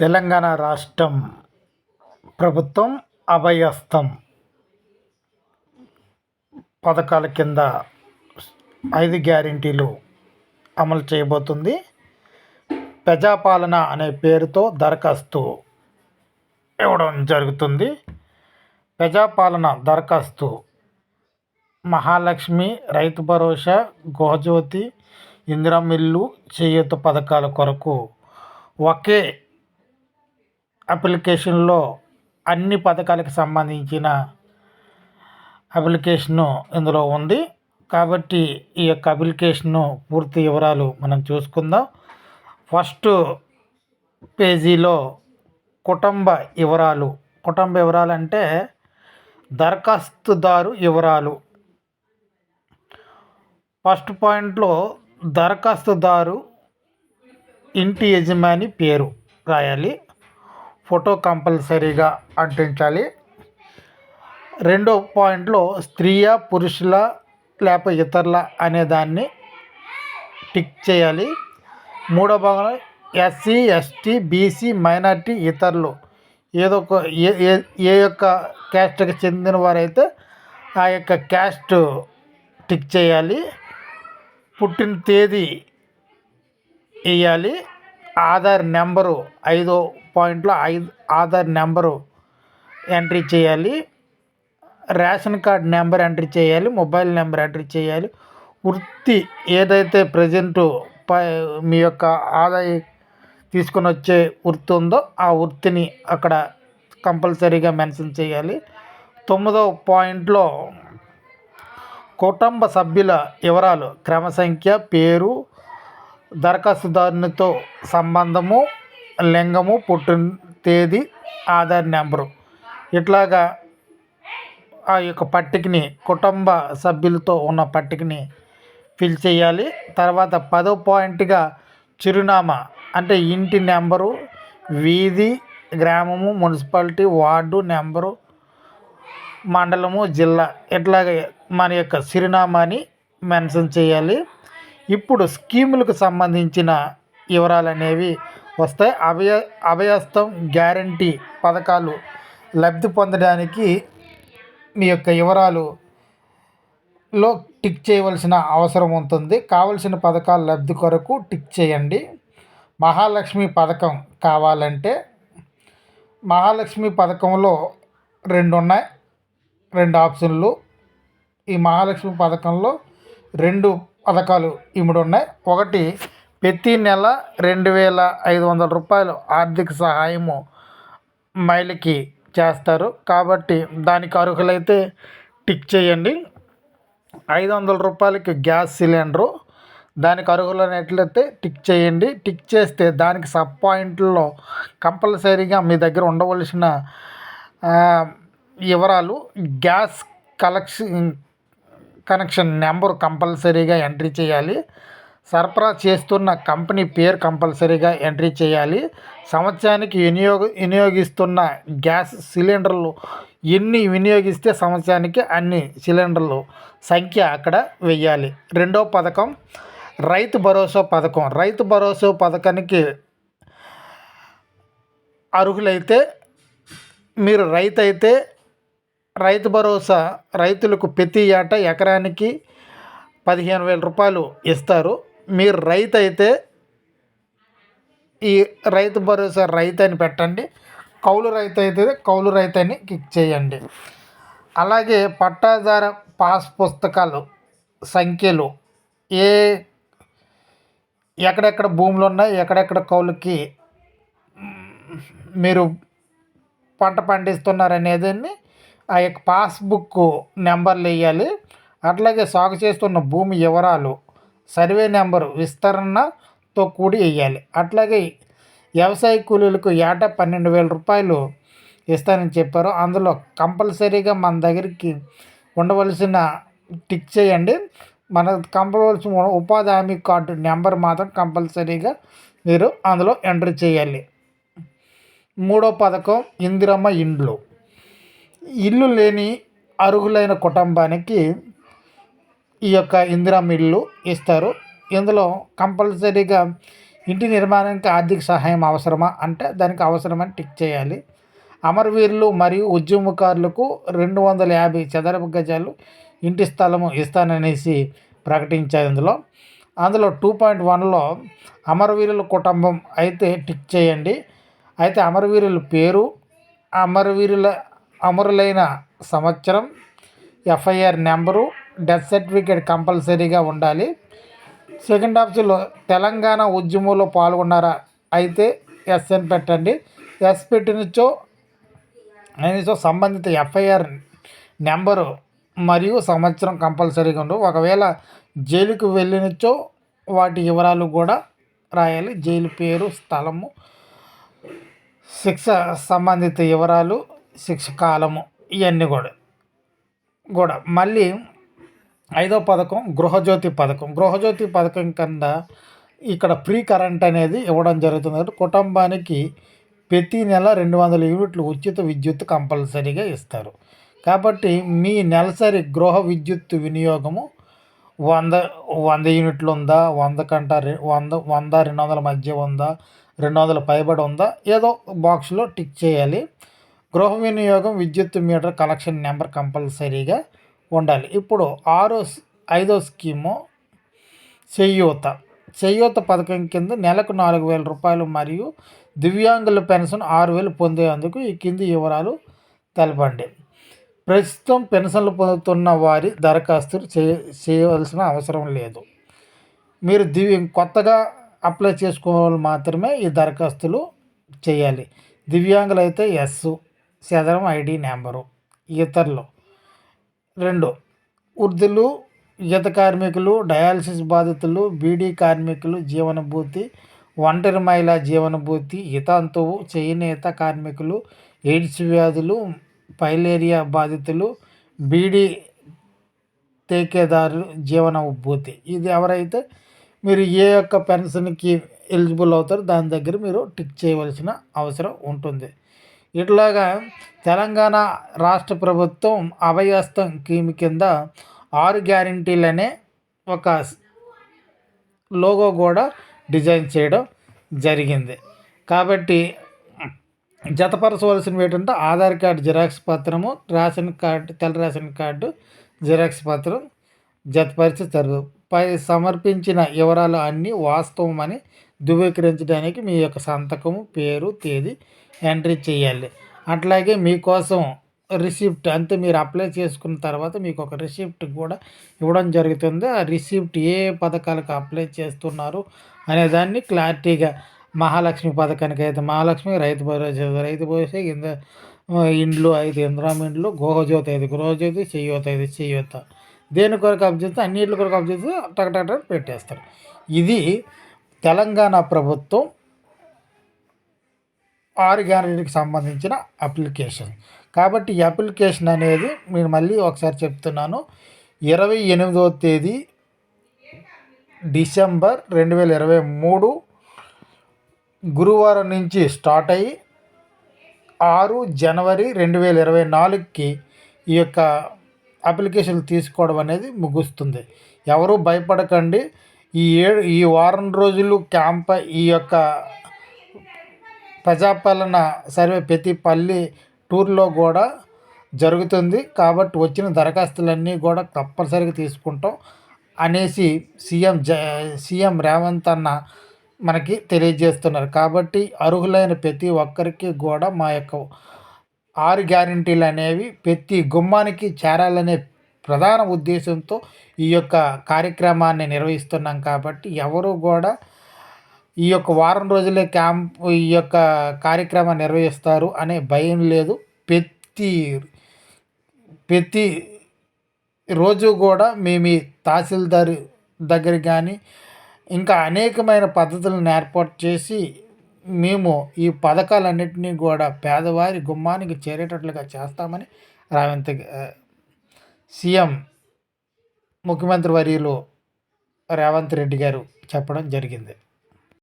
తెలంగాణ రాష్ట్రం ప్రభుత్వం అభయహస్తం పథకాల కింద ఐదు గ్యారెంటీలు అమలు చేయబోతుంది. ప్రజాపాలన అనే పేరుతో దరఖాస్తు ఇవ్వడం జరుగుతుంది. ప్రజాపాలన దరఖాస్తు మహాలక్ష్మి రైతు భరోసా గృహజ్యోతి ఇందిరమ్మ చేయూత పథకాల కొరకు ఒకే అప్లికేషన్లో అన్ని పథకాలకు సంబంధించిన అప్లికేషను ఇందులో ఉంది. కాబట్టి ఈ యొక్క అప్లికేషను పూర్తి వివరాలు మనం చూసుకుందాం. ఫస్ట్ పేజీలో కుటుంబ వివరాలు. కుటుంబ వివరాలు అంటే దరఖాస్తుదారు వివరాలు. ఫస్ట్ పాయింట్లో దరఖాస్తుదారు ఇంటి యజమాని పేరు రాయాలి. ఫోటో కంపల్సరీగా అంటించాలి. రెండో పాయింట్లో స్త్రీయా పురుషుల లేక ఇతరుల అనే దాన్ని టిక్ చేయాలి. మూడో భాగంలో ఎస్సీ ఎస్టీ బీసీ మైనార్టీ ఇతరులు. ఏదో ఒక ఏ ఏ ఏ యొక్క క్యాస్ట్కి చెందిన వారైతే ఆ యొక్క క్యాస్ట్ టిక్ చేయాలి. పుట్టిన తేదీ వేయాలి. ఆధార్ నెంబరు ఐదో పాయింట్లో ఐదు ఆధార్ నెంబరు ఎంట్రీ చేయాలి. రేషన్ కార్డ్ నెంబర్ ఎంట్రీ చేయాలి. మొబైల్ నెంబర్ ఎంట్రీ చేయాలి. వృత్తి ఏదైతే ప్రజెంట్ మీ యొక్క ఆదాయ తీసుకొని వచ్చే వృత్తి ఉందో ఆ వృత్తిని అక్కడ కంపల్సరీగా మెన్షన్ చేయాలి. తొమ్మిదవ పాయింట్లో కుటుంబ సభ్యుల వివరాలు క్రమ సంఖ్య పేరు దరఖాస్తుదారునితో సంబంధము లింగము పుట్టిన తేదీ ఆధార్ నెంబరు. ఇట్లాగా ఆ యొక్క పట్టికని కుటుంబ సభ్యులతో ఉన్న పట్టికని ఫిల్ చేయాలి. తర్వాత పదో పాయింట్గా చిరునామా అంటే ఇంటి నెంబరు వీధి గ్రామము మున్సిపాలిటీ వార్డు నెంబరు మండలము జిల్లా ఇట్లాగే మన యొక్క చిరునామాని మెన్షన్ చేయాలి. ఇప్పుడు స్కీములకు సంబంధించిన వివరాలు అనేవి వస్తాయి అభయ అభయస్థం గ్యారంటీ పథకాలు లబ్ధి పొందడానికి మీ యొక్క వివరాలు లో టిక్ చేయవలసిన అవసరం ఉంటుంది. కావలసిన పథకాల లబ్ధి కొరకు టిక్ చేయండి. మహాలక్ష్మి పథకం కావాలంటే మహాలక్ష్మి పథకంలో రెండు ఉన్నాయి. రెండు ఆప్షన్లు. ఈ మహాలక్ష్మి పథకంలో రెండు పథకాలు ఇమిడి ఉన్నాయి. ఒకటి ప్రతి నెల రెండు వేల ఐదు వందల రూపాయలు ఆర్థిక సహాయము మహిళకి చేస్తారు. కాబట్టి దానికి అర్హులైతే టిక్ చేయండి. ఐదు వందల రూపాయలకి గ్యాస్ సిలిండరు దానికి అర్హులైనట్లయితే టిక్ చేయండి. టిక్ చేస్తే దానికి సబ్ పాయింట్లో కంపల్సరీగా మీ దగ్గర ఉండవలసిన వివరాలు గ్యాస్ కలెక్షన్ కనెక్షన్ నెంబర్ కంపల్సరీగా ఎంట్రీ చేయాలి. సరఫరా చేస్తున్న కంపెనీ పేరు కంపల్సరీగా ఎంట్రీ చేయాలి. సంవత్సరానికి వినియోగ వినియోగిస్తున్న గ్యాస్ సిలిండర్లు ఎన్ని వినియోగిస్తే సంవత్సరానికి అన్ని సిలిండర్లు సంఖ్య అక్కడ వెయ్యాలి. రెండో పథకం రైతు భరోసా పథకం. రైతు భరోసా పథకానికి అర్హులైతే మీరు రైతు అయితే రైతు భరోసా రైతులకు ప్రతి ఏటా ఎకరానికి పదిహేను వేల రూపాయలు ఇస్తారు. మీరు రైతు అయితే ఈ రైతు భరోసా రైతు అని పెట్టండి కౌలు రైతు అయితే కౌలు రైతు అని క్లిక్ చేయండి. అలాగే పట్టాదార పాస్ పుస్తకాలు సంఖ్యలు ఏ ఎక్కడెక్కడ భూములు ఉన్నాయి ఎక్కడెక్కడ కౌలుకి మీరు పంట పండిస్తున్నారు ఆ యొక్క పాస్బుక్ నెంబర్లు వేయాలి. అట్లాగే సాగు చేస్తున్న భూమి వివరాలు సర్వే నెంబరు విస్తరణతో కూడి వేయాలి. అట్లాగే వ్యవసాయ కూలీలకు ఏటా పన్నెండు వేల రూపాయలు ఇస్తానని చెప్పారు. అందులో కంపల్సరీగా మన దగ్గరికి ఉండవలసిన టిక్ చేయండి. మన కంపల్సరీ ఉపాధి హామీ కార్డు నెంబర్ మాత్రం కంపల్సరీగా మీరు అందులో ఎంటర్ చేయాలి. మూడో పథకం ఇందిరమ్మ ఇండ్లు. ఇల్లు లేని అర్హులైన కుటుంబానికి ఈ యొక్క ఇందిరమ్మ ఇల్లు ఇస్తారు. ఇందులో కంపల్సరీగా ఇంటి నిర్మాణానికి ఆర్థిక సహాయం అవసరమా అంటే దానికి అవసరమని టిక్ చేయాలి. అమరవీరులు మరియు ఉద్యమకారులకు రెండు వందల యాభై చదరపు గజాలు ఇంటి స్థలము ఇస్తాననేసి ప్రకటించారు ఇందులో. అందులో టూ పాయింట్ వన్లో అమరవీరుల కుటుంబం అయితే టిక్ చేయండి. అయితే అమరవీరుల పేరు అమరవీరుల అమరులైన సంవత్సరం ఎఫ్ఐఆర్ నెంబరు డెత్ సర్టిఫికేట్ కంపల్సరీగా ఉండాలి. సెకండ్ ఆప్షన్లో తెలంగాణ ఉద్యమంలో పాల్గొన్నారా? అయితే ఎస్ అని పెట్టండి. ఎస్ పెట్టినచో అయినచో సంబంధిత ఎఫ్ఐఆర్ నెంబరు మరియు సంవత్సరం కంపల్సరీగా ఉండు. ఒకవేళ జైలుకు వెళ్ళినచో వాటి వివరాలు కూడా రాయాలి. జైలు పేరు స్థలము శిక్ష సంబంధిత వివరాలు శిక్ష కాలము ఇవన్నీ కూడా. కూడా. మళ్ళీ ఐదో పథకం గృహజ్యోతి పథకం. గృహజ్యోతి పథకం కింద ఇక్కడ ఫ్రీ కరెంట్ అనేది ఇవ్వడం జరుగుతుంది. కుటుంబానికి ప్రతి నెల రెండు వందల యూనిట్లు ఉచిత విద్యుత్ కంపల్సరీగా ఇస్తారు. కాబట్టి మీ నెలసరి గృహ విద్యుత్ వినియోగము వంద వంద యూనిట్లు ఉందా? వంద కంట వంద వంద రెండు వందల మధ్య ఉందా? రెండు వందల పైబడి ఉందా? ఏదో బాక్స్లో టిక్ చేయాలి. గృహ వినియోగం విద్యుత్ మీటర్ కలెక్షన్ నెంబర్ కంపల్సరీగా ఉండాలి. ఇప్పుడు ఆరో ఐదో స్కీము చేయూత. చేయూత పథకం కింద నెలకు నాలుగు వేల రూపాయలు మరియు దివ్యాంగుల పెన్షన్ ఆరు వేలు పొందేందుకు ఈ కింది వివరాలు తెలపండి. ప్రస్తుతం పెన్షన్లు పొందుతున్న వారి దరఖాస్తులు చేయ చేయవలసిన అవసరం లేదు. మీరు దివ్య కొత్తగా అప్లై చేసుకోవాలి మాత్రమే ఈ దరఖాస్తులు చేయాలి. దివ్యాంగులు అయితే ఎస్ సదరం ఐడి నెంబరు ఇతరులు. రెండు. వృద్ధులు ఈత కార్మికులు డయాలసిస్ బాధితులు బీడీ కార్మికులు జీవనభూతి ఒంటరి మహిళా జీవనభూతి ఇతంతువు చేనేత కార్మికులు ఎయిడ్స్ వ్యాధులు పైలేరియా బాధితులు బీడీ తేకేదారులు జీవనభూతి. ఇది ఎవరైతే మీరు ఏ యొక్క పెన్షన్కి ఎలిజిబుల్ అవుతారో దాని దగ్గర మీరు టిక్ చేయవలసిన అవసరం ఉంటుంది. ఇట్లాగా తెలంగాణ రాష్ట్ర ప్రభుత్వం అభయస్తం స్కీమ్ కింద ఆరు గ్యారంటీలనే ఒక లోగో కూడా డిజైన్ చేయడం జరిగింది. కాబట్టి జతపరచవలసినవి ఏంటంటే ఆధార్ కార్డు జిరాక్స్ పత్రము రేషన్ కార్డు తెల్ల రేషన్ కార్డు జిరాక్స్ పత్రం జతపరిచి జరుగు పై సమర్పించిన వివరాలు అన్నీ వాస్తవం అని ధృవీకరించడానికి మీ యొక్క సంతకము పేరు తేదీ ఎంట్రీ చేయాలి. అట్లాగే మీకోసం రిసిప్ట్ అంతే మీరు అప్లై చేసుకున్న తర్వాత మీకు ఒక రిసిప్ట్ కూడా ఇవ్వడం జరుగుతుంది. ఆ రిసిప్ట్ ఏ పథకాలకు అప్లై చేస్తున్నారు అనే దాన్ని క్లారిటీగా మహాలక్ష్మి పథకానికి అయితే మహాలక్ష్మి రైతు భరోసా రైతు భరోసా కింద ఇండ్లు ఐదు ఇంద్రామ ఇండ్లు గృహజ్యోతి ఐదు గృహజ్యోతి చెయ్యోత ఐదు చెయ్యోత. దేని కొరకు అప్ అన్నింటి కొరకు అప్ చేస్తే టక్ టక్ పెట్టేస్తారు. ఇది తెలంగాణ ప్రభుత్వం ఆరు గ్యారెంటీకి సంబంధించిన అప్లికేషన్. కాబట్టి ఈ అప్లికేషన్ అనేది నేను మళ్ళీ ఒకసారి చెప్తున్నాను. ఇరవై ఎనిమిదవ తేదీ డిసెంబర్ రెండు వేల ఇరవై మూడు గురువారం నుంచి స్టార్ట్ అయ్యి ఆరు జనవరి రెండు వేల ఇరవై నాలుగుకి ఈ యొక్క అప్లికేషన్లు తీసుకోవడం అనేది ముగుస్తుంది. ఎవరు భయపడకండి. ఈ ఏడు ఈ వారం రోజులు క్యాంప్ ఈ యొక్క ప్రజాపాలన సర్వే ప్రతి పల్లి టూర్లో కూడా జరుగుతుంది. కాబట్టి వచ్చిన దరఖాస్తులన్నీ కూడా తప్పనిసరిగా తీసుకుంటాం అనేసి సీఎం జ సీఎం రేవంత్ అన్న మనకి తెలియజేస్తున్నారు. కాబట్టి అర్హులైన ప్రతి ఒక్కరికి కూడా మా యొక్క ఆరు గ్యారంటీలు అనేవి ప్రతి గుమ్మానికి చేరాలనే ప్రధాన ఉద్దేశంతో ఈ యొక్క కార్యక్రమాన్ని నిర్వహిస్తున్నాం. కాబట్టి ఎవరు కూడా ఈ యొక్క వారం రోజులే క్యాంప్ ఈ యొక్క కార్యక్రమం నిర్వహిస్తారు అనే భయం లేదు. ప్రతి ప్రతి రోజు కూడా మేము ఈ తహసీల్దార్ దగ్గర కానీ ఇంకా అనేకమైన పద్ధతులను ఏర్పాటు చేసి మేము ఈ పథకాలన్నింటినీ కూడా పేదవారి గుమ్మానికి చేరేటట్లుగా చేస్తామని రావంత్ సీఎం ముఖ్యమంత్రి వర్యులు రేవంత్ రెడ్డి గారు చెప్పడం జరిగింది.